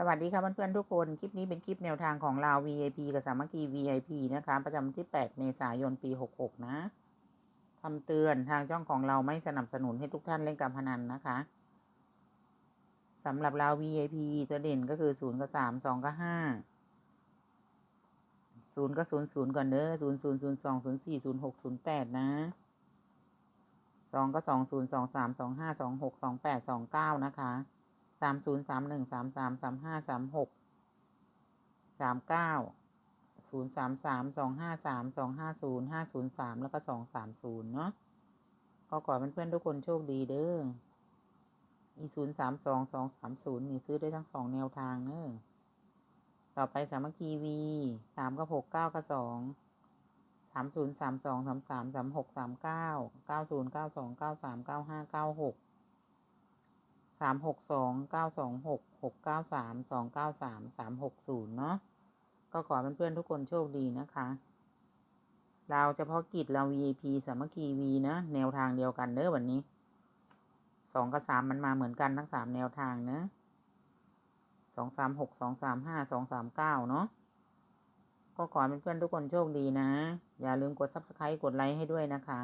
สวัสดีค่ะเพื่อนๆทุกคน คลิปนี้เป็นคลิปแนวทางของเรา VIP กับสามัคคี VIP นะคะ ประจำที่ 8 เมษายนปี 66 นะคำเตือนทางช่องของเราไม่สนับสนุนให้ทุกท่านเล่นการพนันนะคะสำหรับเรา VIP ตัวเด่นก็คือ 0 กับ 3 2 กับ 5 0ก็0 0 ก่อนเด้อ0 0 0 2 0 4 0 6 0 8 นะ 2ก็2 0 2 3 2 5 2 6 2 8 2 9 นะคะ สามศูนย์สามหนึ่งสามสามสามห้าสามหกสามเก้าศูนย์สามสามสองห้าสามสองห้าศูนย์ห้าศูนย์สามแล้วก็สองสามศูนย์เนาะก็ขอเพื่อนๆทุกคนโชคดีเด้ออีศูนย์สามสองสองสามศูนย์นี่ซื้อได้ทั้งสองแนวทางเนอะต่อไปสามัคคีวีสามกับหกเก้ากับสองสามศูนย์สามสองสามสามสามหกสามเก้าเก้าศูนย์เก้าสองเก้าสามเก้าห้าเก้าหก สามหกสองเก้าสองหกหกเก้าสามสองเก้าสามสามหกศูนย์เนาะก็ขอเพื่อนๆทุกคนโชคดีนะคะ เราเฉพาะกิจเรา VIP สามัคคีวีนะ แนวทางเดียวกันเนอวันนี้สองกับสามมันมาเหมือนกันทั้งสามแนวทางเนะสองสามหกสองสามห้าสองสามเก้าเนาะก็ขอเพื่อนๆทุกคนโชคดีนะ อย่าลืมกด subscribe กดไลค์ให้ด้วยนะคะ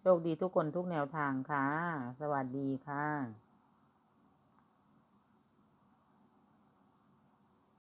โชคดีทุกคนทุกแนวทางค่ะ สวัสดีค่ะ